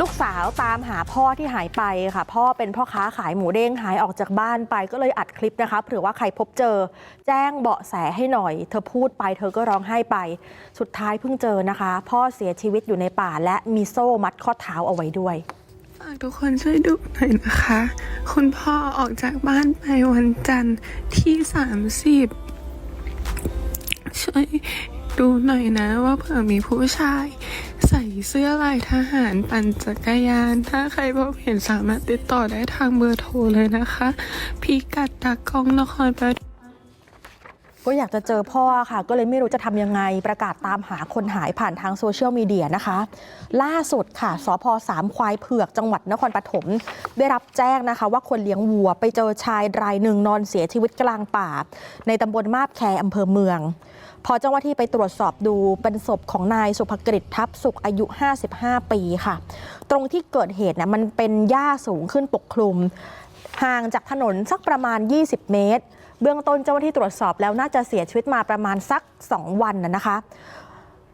ลูกสาวตามหาพ่อที่หายไปค่ะ พ่อเป็นพ่อค้าขายหมูเด้งหายออกจากบ้านไปก็เลยอัดคลิปนะคะเผื่อว่าใครพบเจอ แจ้งเบาะแสให้หน่อย เธอพูดไปเธอก็ร้องไห้ไป สุดท้ายเพิ่งเจอนะคะ พ่อเสียชีวิตอยู่ในป่าและมีโซ่มัดข้อเท้าเอาไว้ด้วยฝากทุกคนช่วยดูหน่อยนะคะ คุณพ่อออกจากบ้านไปวันจันทร์ที่ 30 ช่วยดูหน่อยนะว่าเผื่อมีผู้ชาย ใส่เสื้อลายทหารปั่นจักรยาน ถ้าใครพบเห็นสามารถติดต่อได้ทางเบอร์โทรเลยนะคะ พิกัดตากล้องนครปฐม ก็อยากจะเจอพ่อค่ะ ก็เลยไม่รู้จะทำยังไงประกาศตามหาคนหายผ่านทางโซเชียลมีเดียนะคะ ล่าสุดค่ะสพสามควายเผือกจังหวัดนครปฐมได้รับแจ้งนะคะ ว่าคนเลี้ยงวัวไปเจอชายรายหนึ่งนอนเสียชีวิตกลางป่า ในตำบลมาบแคอำเภอเมือง พอเจ้าหน้าที่ไปตรวจสอบดูเป็นศพของนายสุภกฤษทับสุขอายุ 55 ปีค่ะ ตรงที่เกิดเหตุเนี่ยมันเป็นหญ้าสูงขึ้นปกคลุมห่างจากถนนสักประมาณ 20 เมตร เบื้องต้นเจ้าหน้าที่ตรวจสอบแล้วน่าจะเสียชีวิตมาประมาณสัก 2 วันนะนะคะ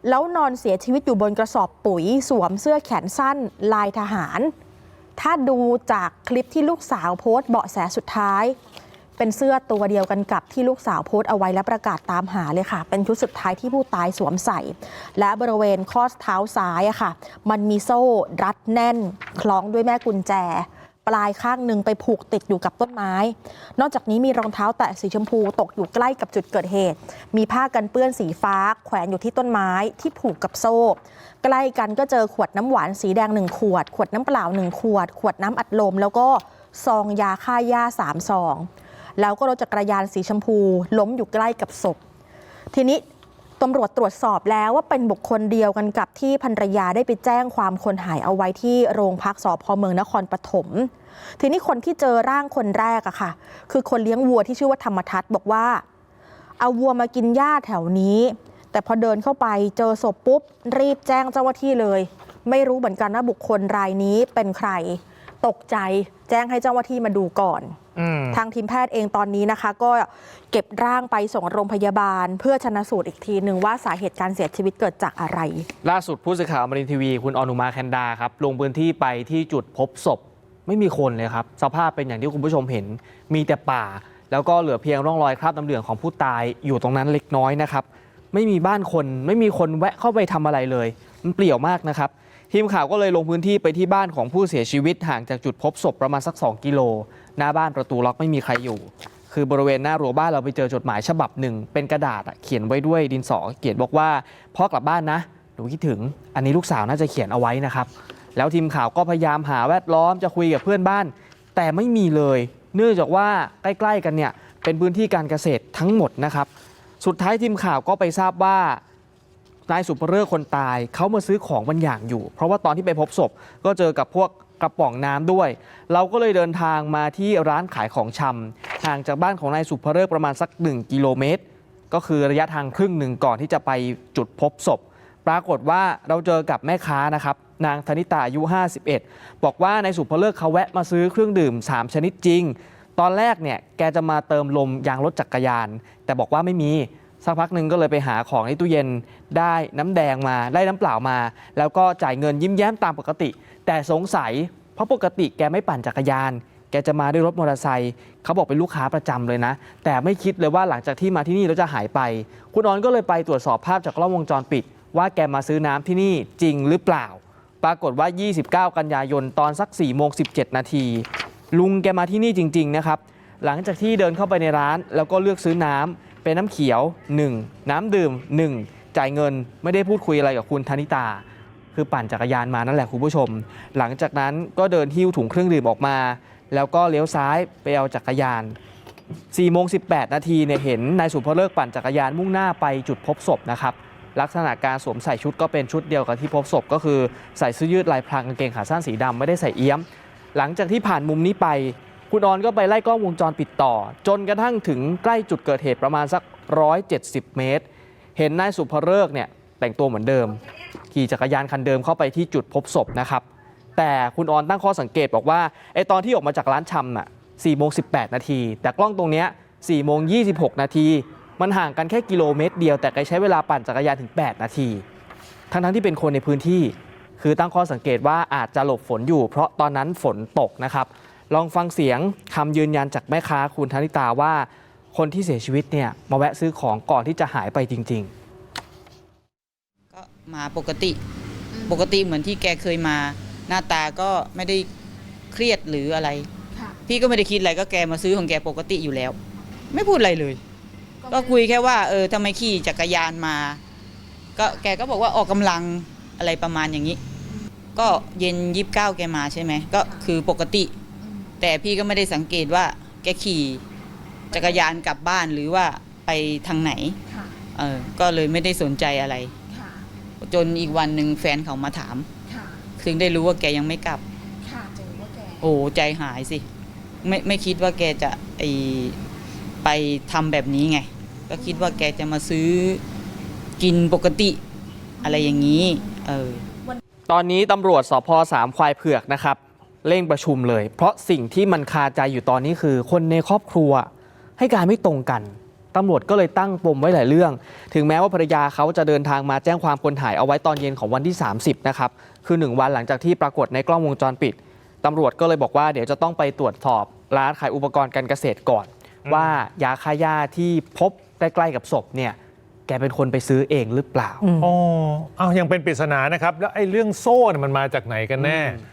แล้วนอนเสียชีวิตอยู่บนกระสอบปุ๋ย สวมเสื้อแขนสั้นลายทหาร ถ้าดูจากคลิปที่ลูกสาวโพสต์เบาะแสสุดท้าย เป็นเสื้อตัวเดียวกันกับที่ลูกสาวโพสต์เอาไว้และประกาศตามหาเลยค่ะ เป็นชุดสุดท้ายที่ผู้ตายสวมใส่ และบริเวณข้อเท้าซ้ายอะค่ะ มันมีโซ่รัดแน่น คล้องด้วยแม่กุญแจ ปลายข้างหนึ่งไปผูกติดอยู่กับต้นไม้ นอกจากนี้มีรองเท้าแตะสีชมพูตกอยู่ใกล้กับจุดเกิดเหตุ มีผ้ากันเปื้อนสีฟ้า แขวนอยู่ที่ต้นไม้ที่ผูกกับโซ่ ใกล้กันก็เจอขวดน้ำหวานสีแดงหนึ่งขวด ขวดน้ำเปล่าหนึ่งขวด ขวดน้ำอัดลม แล้วก็ซองยาฆ่าหญ้าสามซอง แล้วก็รถจักรยานสีชมพู ล้มอยู่ใกล้กับศพ ทีนี้ ตำรวจตรวจสอบแล้วว่าเป็นบุคคลเดียวกันกับที่ภรรยาได้ไปแจ้งความคนหายเอาไว้ที่โรงพักสพเมืองนครปฐมทีนี้คนที่เจอร่างคนแรกอะค่ะ คือคนเลี้ยงวัวที่ชื่อว่าธรรมทัศน์บอกว่า เอาวัวมากินหญ้าแถวนี้ แต่พอเดินเข้าไปเจอศพปุ๊บ รีบแจ้งเจ้าหน้าที่เลย ไม่รู้เหมือนกันว่าบุคคลรายนี้เป็นใคร ตกใจแจ้งให้เจ้าหน้าที่มาดูก่อน ทางทีมแพทย์เองตอนนี้นะคะ ก็เก็บร่างไปส่งโรงพยาบาล เพื่อชนะสูตรอีกทีหนึ่งว่าสาเหตุการเสียชีวิตเกิดจากอะไร ล่าสุดผู้สื่อข่าวอมรินทร์ทีวี คุณอนุมาแคนดาครับลงพื้นที่ไปที่จุดพบศพไม่มีคนเลยครับ สภาพเป็นอย่างที่คุณผู้ชมเห็น มีแต่ป่า แล้วก็เหลือเพียงร่องรอยคราบน้ำเหลืองของผู้ตายอยู่ตรงนั้นเล็กน้อยนะครับ ไม่มีบ้านคน ไม่มีคนแวะเข้าไปทำอะไรเลย มันเปลี่ยวมากนะครับ ทีมข่าวก็เลยลงพื้นที่ไปที่บ้านของผู้เสียชีวิตห่างจากจุดพบศพประมาณสัก 2 กิโล หน้าบ้านประตูล็อกไม่มีใครอยู่ คือบริเวณหน้ารั้วบ้านเราไปเจอจดหมายฉบับหนึ่ง เป็นกระดาษเขียนไว้ด้วยดินสอเขียนบอกว่าพ่อกลับบ้านนะหนูคิดถึง อันนี้ลูกสาวน่าจะเขียนเอาไว้นะครับ แล้วทีมข่าวก็พยายามหาแวดล้อมจะคุยกับเพื่อนบ้าน แต่ไม่มีเลย เนื่องจากว่าใกล้ๆกันเนี่ยเป็นพื้นที่การเกษตรทั้งหมดนะครับ สุดท้ายทีมข่าวก็ไปทราบว่า นายสุภเริกคนตายเขามาซื้อของบางอย่างอยู่ เพราะว่าตอนที่ไปพบศพก็เจอกับพวกกระป๋องน้ำด้วย เราก็เลยเดินทางมาที่ร้านขายของชำห่างจากบ้านของนายสุภเริกประมาณสัก 1 กิโลเมตร ก็คือระยะทางครึ่งหนึ่งก่อนที่จะไปจุดพบศพ ปรากฏว่าเราเจอกับแม่ค้านะครับ นางธนิตาอายุ 51 บอกว่านายสุภเลิกเขาแวะมาซื้อเครื่องดื่ม 3 ชนิดจริง ตอนแรกเนี่ยแกจะมาเติมลมยางรถจักรยาน แต่บอกว่าไม่มี สักพักหนึ่งก็เลยไปหาของในตู้เย็นได้น้ำแดงมาได้น้ำเปล่ามา แล้วก็จ่ายเงินยิ้มแย้มตามปกติ แต่สงสัย เพราะปกติแกไม่ปั่นจักรยาน แกจะมาด้วยรถมอเตอร์ไซค์เขาบอกเป็นลูกค้าประจำเลยนะ แต่ไม่คิดเลยว่าหลังจากที่มาที่นี่แล้วจะหายไป คุณออนก็เลยไปตรวจสอบภาพจากกล้องวงจรปิด ว่าแกมาซื้อน้ำที่นี่จริงหรือเปล่า ปรากฏว่า 29 กันยายนตอนสัก4โมง17 นาทีลุงแกมาที่นี่จริง ๆนะครับ หลังจากที่เดินเข้าไปในร้านแล้วก็เลือกซื้อน้ำ เป็นน้ำเขียว 1 น้ำดื่ม 1 จ่ายเงินไม่ได้พูดคุยอะไรกับคุณธนิตา คือปั่นจักรยานมานั่นแหละคุณผู้ชม หลังจากนั้นก็เดินหิ้วถุงเครื่องดื่มออกมา แล้วก็เลี้ยวซ้ายไปเอาจักรยาน4โมง18 นาทีเนี่ยเห็นนายสุภเลิกปั่นจักรยานมุ่งหน้าไปจุดพบศพนะครับลักษณะการสวมใส่ชุดก็เป็นชุดเดียวกับที่พบศพ ก็คือใส่เสื้อยืดลายพรางกางเกงขาสั้นสีดำไม่ได้ใส่เอี้ยม หลังจากที่ผ่านมุมนี้ไป คุณออนก็ไปไล่กล้องวงจรปิดต่อ จนกระทั่งถึงใกล้จุดเกิดเหตุประมาณสัก 170 เมตร เห็นนายสุภเริกเนี่ยแต่งตัวเหมือนเดิม ขี่จักรยานคันเดิมเข้าไปที่จุดพบศพนะครับ แต่คุณออนตั้งข้อสังเกตบอกว่าไอตอนที่ออกมาจากร้านชำน่ะ4โมง18 นาที แต่กล้องตรงเนี้ย4โมง26 นาที มันห่างกันแค่กิโลเมตรเดียว แต่แกใช้เวลาปั่นจักรยานถึง 8 นาที ทั้งทั้งๆที่เป็นคนในพื้นที่ คือตั้งข้อสังเกตว่าอาจจะหลบฝนอยู่ เพราะตอนนั้นฝนตกนะครับ ลองฟังเสียงคำยืนยันจากแม่ค้าคุณธนิตาว่า คนที่เสียชีวิตเนี่ยมาแวะซื้อของก่อนที่จะหายไปจริงๆก็มาปกติปกติเหมือนที่แกเคยมา หน้าตาก็ไม่ได้เครียดหรืออะไรพี่ก็ไม่ได้คิดอะไรก็แกมาซื้อของแกปกติอยู่แล้ว ไม่พูดอะไรเลย ก็คุยแค่ว่า เออทำไมขี่จักรยานมา ก็แกก็บอกว่าออกกำลังอะไรประมาณอย่างนี้ ก็เย็นยิบเก้าแกมาใช่ไหมก็คือปกติ แต่พี่ก็ไม่ได้สังเกตว่าแกขี่จักรยานกลับบ้านหรือว่าไปทางไหนเออก็เลยไม่ได้สนใจอะไรจนอีกวันหนึ่งแฟนเขามาถามถึงได้รู้ว่าแกยังไม่กลับโอ้ใจหายสิ ไม่ไม่คิดว่าแกจะไอไปทำแบบนี้ไง ก็คิดว่าแกจะมาซื้อกินปกติ อะไรอย่างนี้ เออ ตอนนี้ตำรวจสพสามควายเผือกนะครับ เร่งประชุมเลย เพราะสิ่งที่มันคาใจอยู่ตอนนี้คือ คนในครอบครัวให้การไม่ตรงกันตำรวจก็เลยตั้งปมไว้หลายเรื่อง ถึงแม้ว่าภรรยาเขาจะเดินทางมาแจ้งความคนหายเอาไว้ตอนเย็นของวันที่ 30 นะครับ คือ 1 วันหลังจากที่ปรากฏในกล้องวงจรปิด ตำรวจก็เลยบอกว่าเดี๋ยวจะต้องไปตรวจสอบร้านขายอุปกรณ์การเกษตรก่อน ว่ายาฆ่าหญ้าที่พบใกล้ๆกับศพเนี่ย แกเป็นคนไปซื้อเองหรือเปล่า อ๋อ เอายังเป็นปริศนานะครับ แล้วไอ้เรื่องโซ่เนี่ยมันมาจากไหนกันแน่ อืม